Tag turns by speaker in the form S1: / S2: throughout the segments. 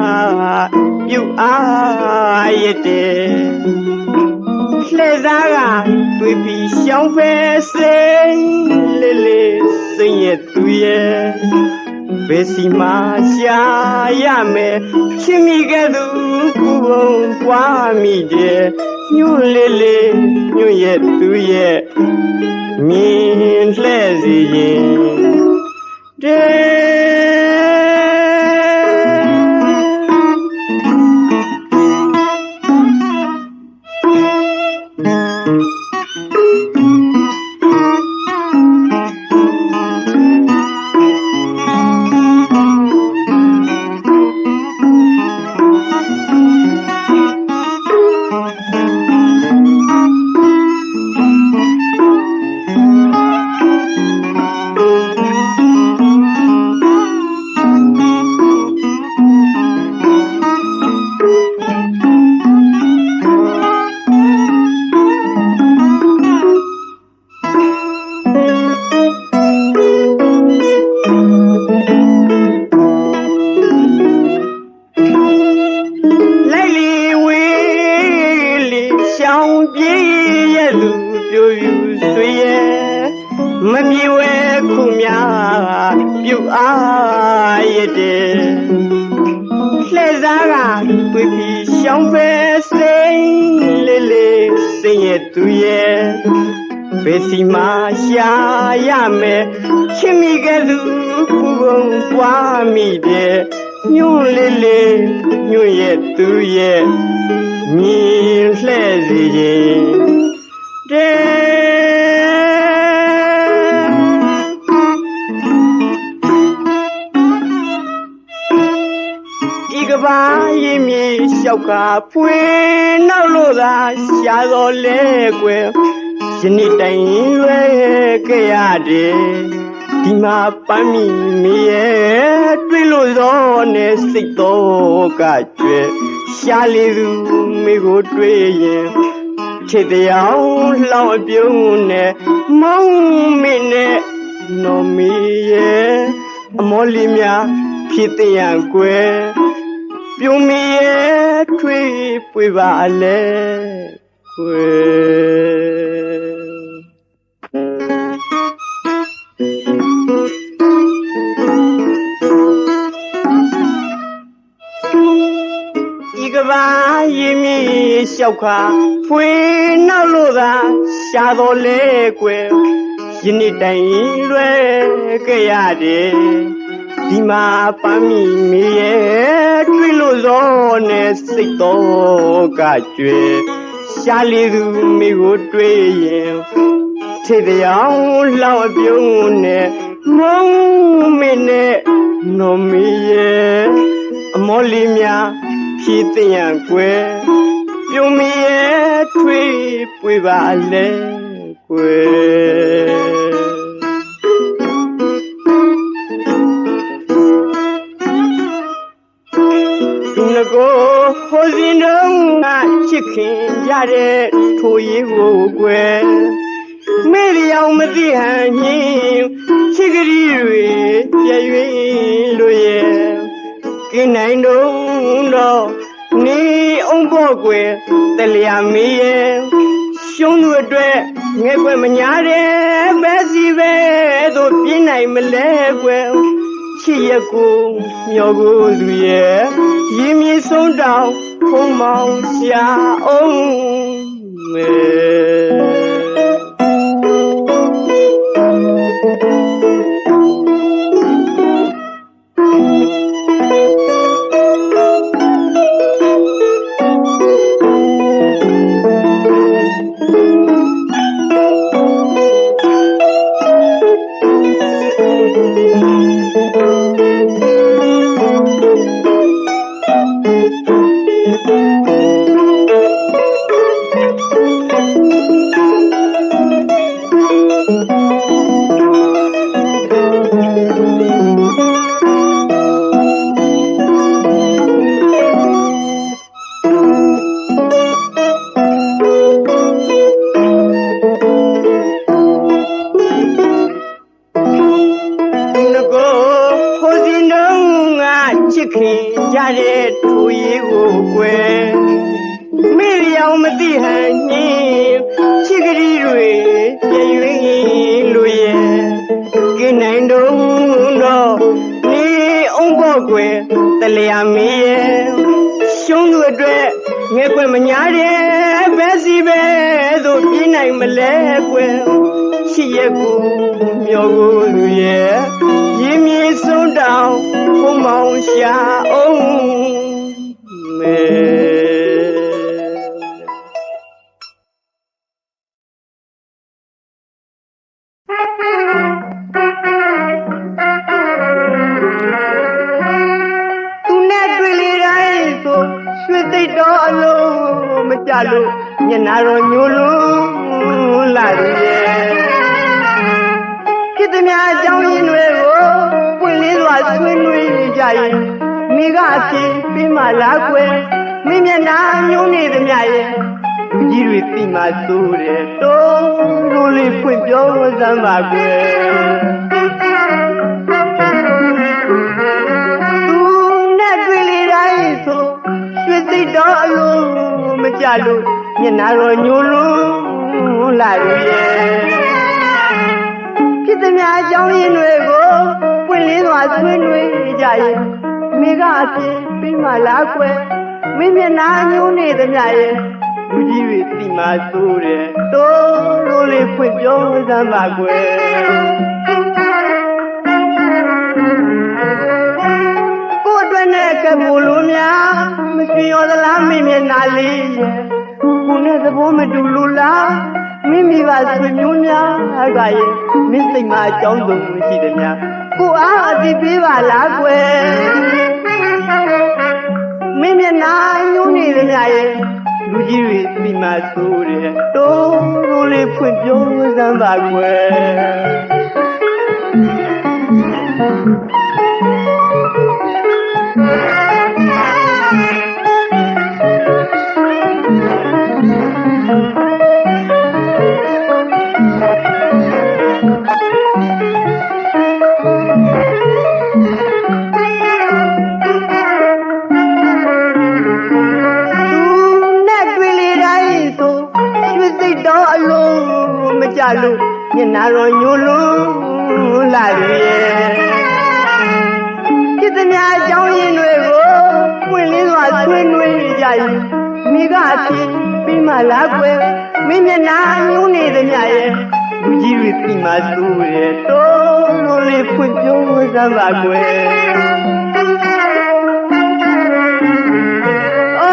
S1: များပြုအားရတဲ့လှဲသားကတွေ့ပြီးရှောင်းဖဲစိန်လေးလေးစိန်ရဲ့သူရဲ့ဘယ်စီမှာရှာရမယ်ချင်းမိကဲ့သူကုဘုံပွားမိတဲ့ညွန့်လေးလေးညွန့်ရဲ့သူရဲ့မြင်လှဲ့စီရင်တဲ့ လေးလေးညွန့်ရဲ့သူရဲ့မြင်လှဲ့စီခြင်းတဲ့ဒီကဘာရင်မြေလျှောက်ကဖွေနောက်လို့သာရှာတော်လဲကွယ်ယနေ့တိုင်လွယ်ခဲ့ရတယ်ဒီမှာပန်းမီမေရဲ့တွေ့ လို့သောနဲ့စိတ်တော်ကကျွဲရှာလေသူမိကိုတွေ့ရင်ချစ်တရားလှောင်းအပြုံးနဲ့မောင်းမင်းနဲ့နော်မီရဲ့အမောလီများဖြစ်တဲ့ရန်ကွယ်ပြုံးမီရဲ့ထွေးပွေပါလေကွယ် လျှောက်ခါဖွေနောက်လို့သာရှာတော်လဲကွယ်ယနေ့တိုင်လွယ်ခဲ့ရတယ်ဒီမှာပန်းမီမေရဲ့တွေ့လို့သောနဲ့စိတ်တော်ကကျွဲရှာလေသူမိကိုတွေ့ရင်ထေတရားလောက်အပြုံးနဲ့မုံမင်းနဲ့နော်မီရဲ့အမောလီများဖြည့်တဲ့ရန်ကွယ် ပြုံးမီရဲ့ထွေးပွေပါလေကွယ်သူငကိုဟိုစင်တုံးကချစ်ခင်ကြတဲ့ထိုရေးကိုကွယ်မေရီအောင်မသိဟန်ညင်းချစ်ကလေးတွေပြည့်၍လို့ရဲ့ကင်းနိုင်တော့တော့ နေအောင်ဖို့ကွယ်တလျာမေးရဲ့ရှုံးသူအတွက်ငဲ့ကွယ်မညာတယ်ပဲစီပဲတို့ပြင်းနိုင်မလဲကွယ်ချစ်ရကိုမျောကိုသူရဲ့ရင်မြေဆုံးတောင်ဖုံးမောင်ရှာအောင်မဲ အောင်ဖို့ကွယ်တလျာမင်းရဲ့ရှုံးသူအတွက်ငဲကွယ်မညာတဲ့ဘယ်စီပဲသို့ပြနိုင်မလဲကွယ်ချစ်ရဲ့ကိုမျောကိုလူရဲ့ရင်းမြေဆုံးတောင်ဘုံမောင်ရှာအောင်မေ လုံးမကြလို့ညနာတော်ညိုလို့လာရဲ့ကိတ္တများအကြောင်းရင်းတွေကိုပွင့်လင်းစွာဆွေးနွေးကြရင်မိကအဖြစ်ပြီးမှလားကွယ်မိမျက်နှာညှိုးနေသမျှရဲ့လူကြီးတွေသိမှသိုးတယ်တိုးလို့လေးဖွင့်ပြောစမ်းပါကွယ် ရွှေသိပ်တော်အလုံးမကြလို့မျက်နှာတော်ညိုလို့လာရဲ့ဖြစ်သမျှအကြောင်းရင်းတွေကိုပွင့်လင်းစွာဆွေးနွေးကြရင်မိကအဖြစ်ပြီးမှလားကွယ်မင်းမျက်နှာညိုနေသမျှရဲ့လူကြီးတွေသိမှသိုးတယ်တိုးလို့လေးဖွင့်ပြောစမ်းပါကွယ် က်နဲ့ကပူလို့များမစင်ရောသလားမိမျက်နာလေးရဲ့ကိုနဲ့သဘောမတူလို့လားမိမိကဆွေမျိုးများအကရဲ့မင်းစိတ်မှာအကြောင်းစုံရှိတယ်များကိုအားအတိပေးပါလားကွယ်မင်းမျက်နာညှိုးနေတယ်များရဲ့လူကြီးတွေဒီမှာဆိုတယ်တိုးတိုးလေးဖွင့်ပြောစမ်းပါကွယ်သူ ပြောစမ်းပါကွယ်အာ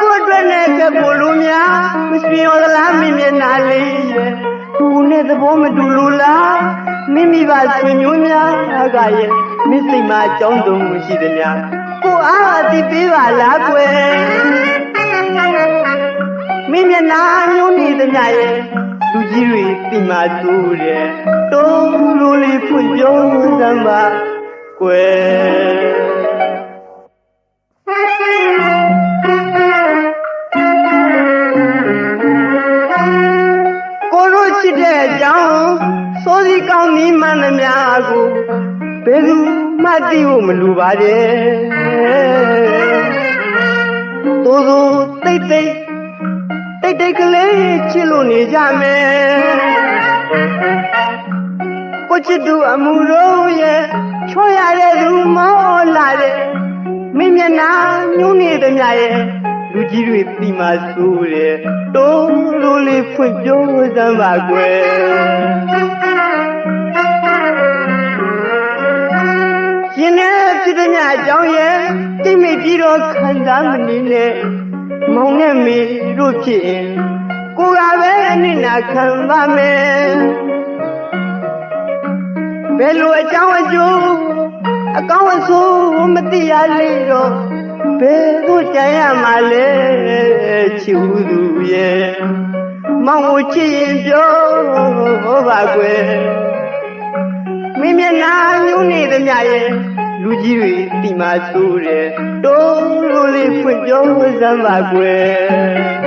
S1: ကိုအတွက်နဲ့ကပူလို့များမစင်ရောသလားမိမျက်နှာလေးရဲ့သူနဲ့သဘောမတူလို့လားမိမိပါဆွေမျိုးများအကရဲ့မိစိတ်မှာအကြောင်းစုံရှိတယ်များကိုအားအတိပေးပါလားကွယ်မိမျက်နှာညှိုးနေသမျှရဲ့ လူကြီးတွေသိမှသိုးတယ်တိုးလို့လေးဖွင့်ပြောစမ်းပါကွယ်ကိုတို့ချစ်တဲ့အကြောင်းစိုးစီကောင်းနီးမှန်သမျှကိုဘယ်သူမှသိဖို့မလိုပါတဲ့သို့သောတိတ်တိတ် တိတ်တိတ်ကလေးချစ်လို့နေကြမယ်ကိုချစ်သူအမှုတို့ရဲ့ချောရတဲ့သူမောလာတဲ့မင်းမျက်နှာညှိုးနေသမျှရဲ့လူကြီးတွေပြီးမှစိုးတယ်တိုးလို့လေးဖွင့်ပြောစမ်းပါကွယ်ရှင်နဲ့ပြည်သူများအကြောင်းရဲ့တိတ်မိတ်ပြီးတော့ခံစားမနေနဲ့ မောင်နဲ့မေတို့ဖြစ်ရင်ကိုယ်ကပဲအနစ်နာခံပါမယ်ဘယ်လိုအကြောင်းအကျိုးအကောင်းအဆိုးမသိရလေတော့ဘယ်သို့ကြံရမှာလဲချူသူရဲ့မောင်ကိုချစ်ရင်ပြောပါကွယ်မင်းမျက်နှာညှိုးနေသမျှရဲ့ လူကြီးတွေဒီမှာသိုးတယ်တိုးလို့လေးဖွင့်ပြောစမ်းပါကွယ်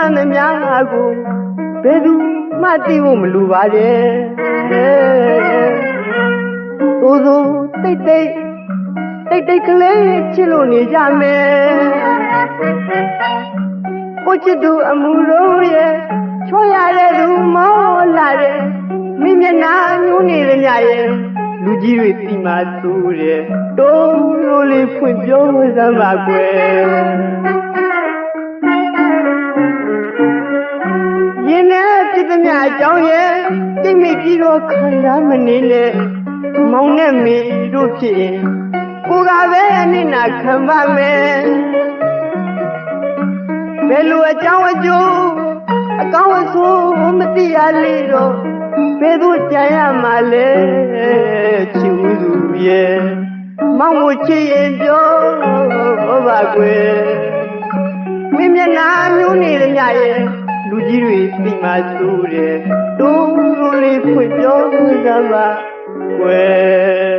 S1: မှန်သမျှကိုဘယ်သူမှသိဖို့မလိုပါရဲ့သို့သောတိတ်တိတ်တိတ်တိတ်ကလေးချစ်လို့နေကြမယ်ကိုချစ်သူအမှုလို့ရဲ့ချောရတဲ့သူမောလာတဲ့မိမျက်နှာညှိုးနေရမြရဲ့လူကြီးတွေဒီမှာသူတဲ့တိုးလို့လေးဖွင့်ပြောစမ်းပါကွယ် နဲ့ပြစ်သမျှအကြောင်းရဲ့တိတ်မိတ်ပြီးတော့ခံစားမနေနဲ့မောင်နဲ့မေတို့ဖြစ်ရင်ကိုကပဲအနစ်နာခံပါမယ်ဘယ်လိုအကြောင်းအကျိုးအကောင်းအဆိုးမသိရလေတော့ဘယ်သူကြံရမှာလဲချူသူရဲ့မောင်ကိုချစ်ရင်ပြောပါကွယ်မင်းမျက်နှာမျိုးနေရညရဲ့ လူကြီးတွေသိမှဆိုးတယ်တိုးတိုးလေးဖွင့်ပြောစမ်းပါကွယ်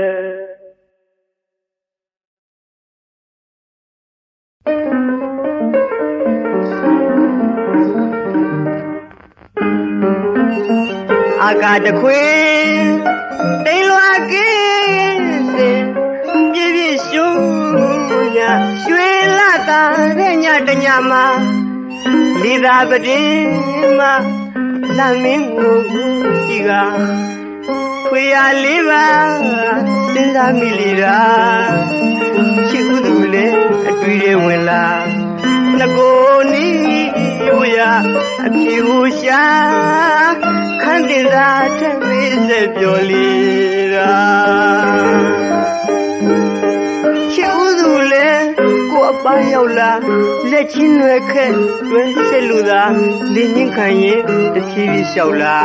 S1: အာကာတခွေ သာပတင်းမှာလမ်းမင်းကိုကြည့်ကခွေရလေးပါစဉ်းစားမိလေတာချစ်ဥသူလေအတွေ့တွေဝင်လာငကိုနီးဝရအဖြူရှာခန်းတင်သာထက်ပြီးစက်ပြောလီရာ ပန်းရောက်လာလက်ချင်းရွယ်ခက်တွဲဆက်လူသာလင်းချင်းခံရင်တဖြည်းဖြည်းလျှောက်လာ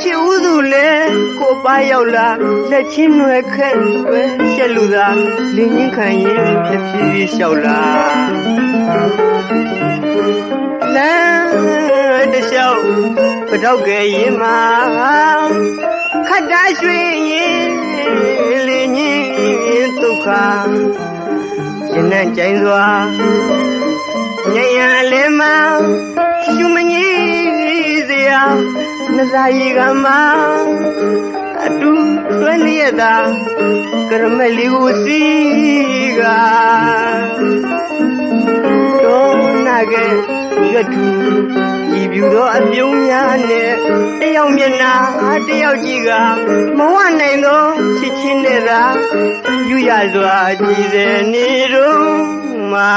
S1: ချစ်ဥသူလေကိုပါရောက်လာလက်ချင်းရွယ်ခက်တွဲဆက်လူသာလင်းချင်းခံရင်တဖြည်းဖြည်းလျှောက်လာလမ်းတစ်လျှောက်ပတော့ကဲရင်မှာခတ်တာရွှေရင်လင်းချင်း ဒုက္ခရင်နဲ့ကြိုင်စွာညရန်အလဲမှာရှုမငြိစရာနှစားရီကမှာအတူတွဲလျက်သာကရမလီကိုစီကတော့နာ ကဲရွတ်သူဤပြူသောအပြုံးများနဲ့တယောက်မျက်နှာတယောက်ကြည့်ကမဝနိုင်သောချစ်ချင်းနဲ့သာယူရစွာကြည်တဲ့နေတော့မှာ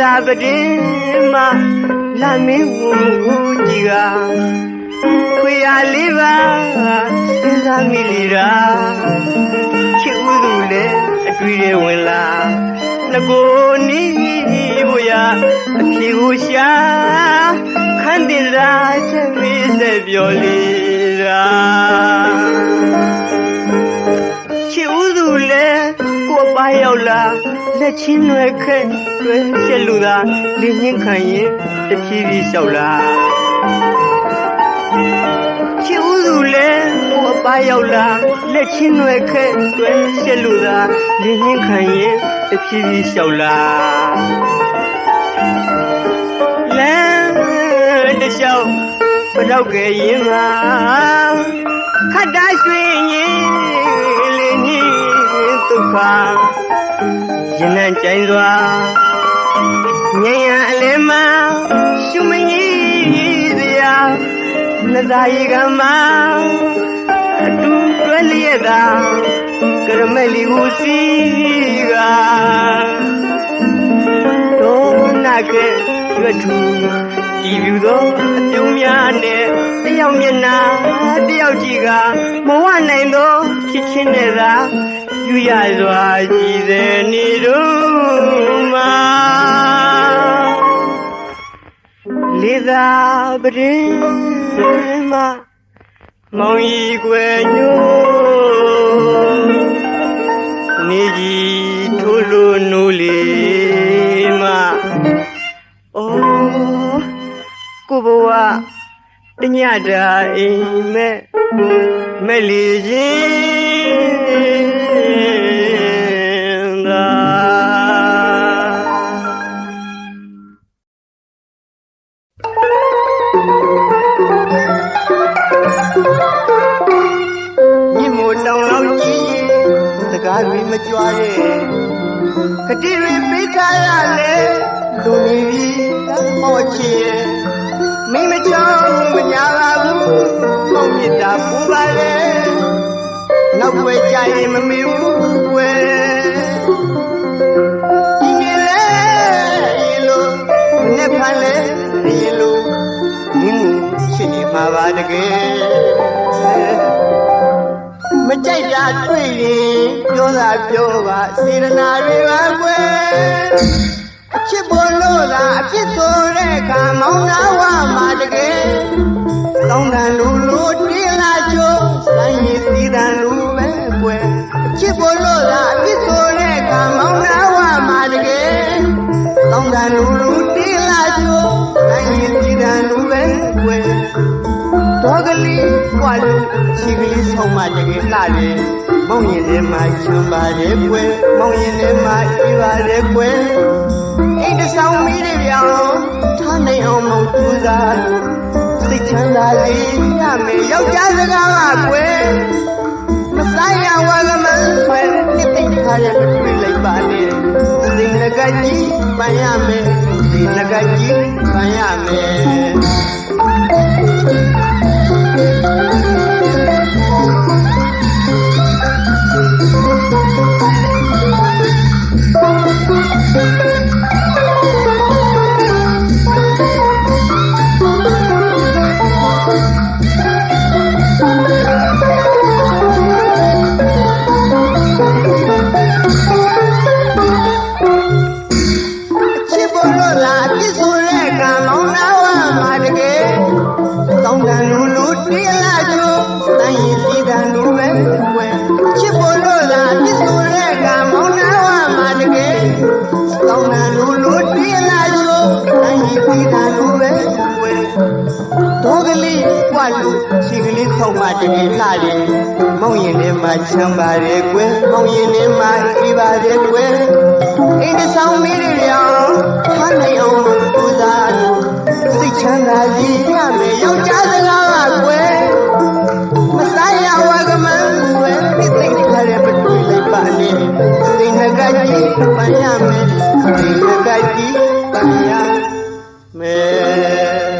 S1: သာပတင်းမှာလမ်းမင်းကိုကြည့်ကခွေရလေးပါစဉ်းစားမိလေတာချစ်ဥသူလည်းအတွေ့တွေဝင်လာငကိုနီးဘုရားအဖြေကိုရှာခန်းတင်ရာချက်မင်းစက်ပြောလေရာ ရောက်လာလက်ချင်းနွယ်ခက်တွဲချက်လူသာလင်းညင်းခံရင်တဖြည်းဖြည်းလျှောက်လာချစ်ဥသူလည်းကိုယ်ပါရောက်လာလက်ချင်းနွယ်ခက်တွဲချက်လူသာလင်းညင်းခံရင်တဖြည်းဖြည်းလျှောက်လာလမ်းတစ်လျှောက်ပတော့ကရင်မှာခတ်တာရွှေရင်လေးညင်းဒုက္ခရင်နဲ့ကြိုင်စွာညံရန်အလဲမှာရှုမငြိစရာနှစ်သားရီကမအတူတွဲလျက်သာကရမလီကိုစီကတော့နာကဲရွတ်ထူဒီလူသောအပြုံးများနဲ့တယောက်မျက်နှာတယောက်ကြည့်ကမဝနိုင်သောချစ်ချင်းနဲ့သာ ယူရစွာကြည်တဲ့နေတို့မှာလေသာပရင်မမောင်ရီကွယ်ညိုနေကြီးထိုးလို့နိုးလေမအော်ကိုဘဝတညတာအိမ်မဲ့မဲ့လီချင်း သာမြင့်မို့တောင်လောက်ကြီးစကားတွေမကြွားရဲ့ကတိတွေပေးထားရလေလူနေပြီမောချင်ရဲ့မိမချောင်းမညာလာဘူးမောင်မြတ်တာပူပါလေနောက်ွယ်ကြရင်မမေဘူးကွယ် ဖန်လေရေလိုမင်းကိုချစ်နေမှာပါတကယ်မကြိုက်တာတွေ့ရင်ပြောတာပြောပါစေရနာတွေပါကွယ်အချစ်ပေါ်လို့သာအဖြစ်ဆိုတဲ့အခါမောင်နာဝမှာတကယ်တောင်းတန်လူလူတင်းလာ လေးကွာလို့ချီကလေးဆုံးမတကယ်လှတယ်မောင်ရင်ထဲမှာချမ်းပါတယ်ကွယ်မောင်ရင်ထဲမှာအေးပါတယ်ကွယ်အိတ်တဆောင်မီးတွေပြောင်းထားနိုင်အောင်မောင်သူစားလို့စိတ်ချမ်းသာလေးရမယ်ယောက်ျားစကားကကွယ်မဆိုင်ရဝါကမန်းဆွဲနှစ်သိမ့်ထားရဲ့တွေ့လိုက်ပါနဲ့စိတ်ငကကြီးပန်ရမယ်စိတ်ငကကြီးပန်ရမယ် ချ တောင်းတန်လူလူတင်းလာချိုးတိုင်းရင်စီတန်လူပဲကွယ်တော့ကလေးကွာလူချီကလေးဆုံးမတကယ်လှတယ်မောင်ရင်ထဲမှာချမ်းပါတယ်ကွယ်မောင်ရင်ထဲမှာအေးပါတယ်ကွယ်အိမ်တဆောင်မီးတွေရောင်ထားနိုင်အောင်လို့ပူဇာလို့စိတ်ချမ်းသာစီရမယ်ယောက်ျားစကားကကွယ်မဆိုင်ရဝါကမန်းကွယ်ပြစ်သိမ့်ထားတဲ့ပတူလိုက်ပါနဲ့စိတ်နှကကြီးပန်ရမယ်စိ တ်နှကကြီးပန်ရမယ်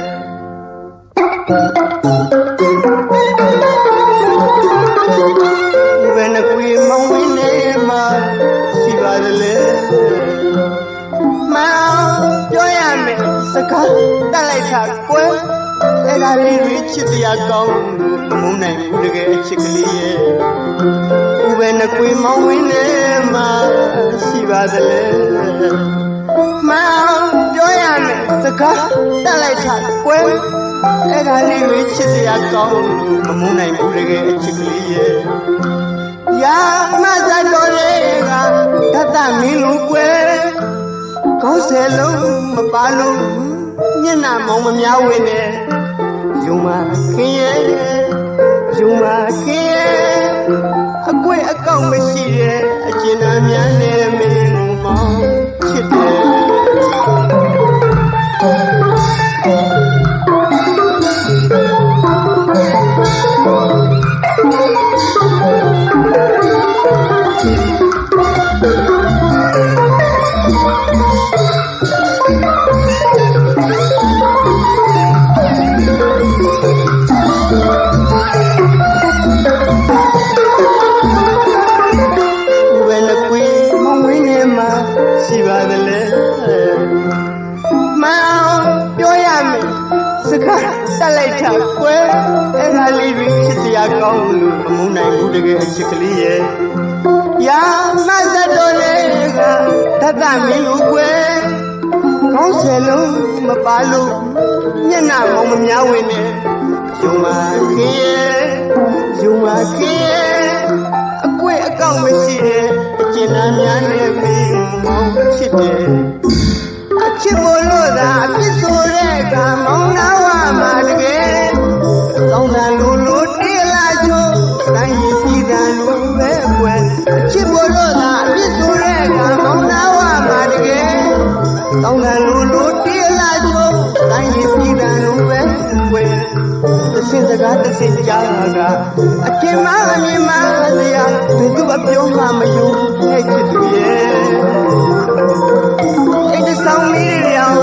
S1: ဘယ်နှကွေမောင်ဝင်းနေမှာရှိပါလေမောင်ပြောရမယ်စကားတက်လိုက်တာကွယ်အဲ့ဒါလေးတွေချစ်တရားကောင်းလို့မုန်းနိုင်ဘူးတကယ်အချစ်ကလေးရဲ့ ဥပဲနှကွေမောင်ဝင်းနေမှာရှိပါသလဲမောင်ပြောရမယ်စကားတက်လိုက်တာကွယ်အဲ့ဒါလေးတွေချစ်တရားကောင်းလို့မမုန်းနိုင်ဘူးတကယ်အချစ်ကလေးရဲ့ရာမဇတ်တော်တွေကတတ်တမင်းလူကွယ်ကောင်းဆယ်လုံးမပါလို့မျက်နှာမောင်မများဝင်နဲ့ယုံမခင်ရဲ့ယုံမခင်ရဲ့အကွက်အကောင့် မရှိတဲ့အကျဉ်းသားများနဲ့မ တက်လိုက်တာကွယ်အဲ့ဒါလေးတွေဖြစ်တရားကောင်းလို့မမုန်းနိုင်ဘူးတကယ်အချစ်ကလေးရဲ့ရာမတ်တော်လေးကတတ်တမင်းကိုကွယ်ကောင်းဆယ်လုံးမပါလို့မျက်နှာမောင်မများဝင်နဲ့ယုံပါခေရဲ့ယုံပါခေရဲ့အကွက်အကောင့်မရှိတဲ့အကျဉ်းသားများနဲ့မင်းမောင်ဖြစ်တယ်အ ချစ်မို့လို့သာအဖြစ်ဆိုတဲ့ကမောင်နာဝမှာတကယ်တောင်းတန်လူလူတေးလာချိုးတိုင်းရည်ပြည်တန်လူပဲကွယ်အချစ်မို့လို့သာအဖြစ်ဆိုတဲ့ကမောင်နာဝမှာတကယ်တောင်းတန်လူလူတေးလာချိုးတိုင်းရည်ပြည်တန်လူပဲကွယ်တစ်စင်စကားတစ်စင်ကြားကအထင်မှအမြင်မှစရာဘယ်သူမှပြောမှမယုံတဲ့ချစ်သူရဲ့အိတ်တ ဆောင်လေးရောင်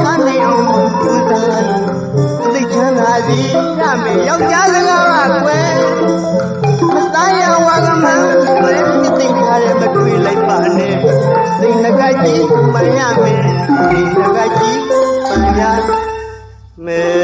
S1: ချမ်းနေအောင်ပူဇော်လို့သိချမ်းသာစီရမယ်ယောက်ျားစကားကကွယ်မသားရဝါကမကွယ်သိထားတဲ့မတွေ့လိုက်ပါနဲ့စိတ်ငကကြီးမရမယ်ဒီငကကြီးမရမယ်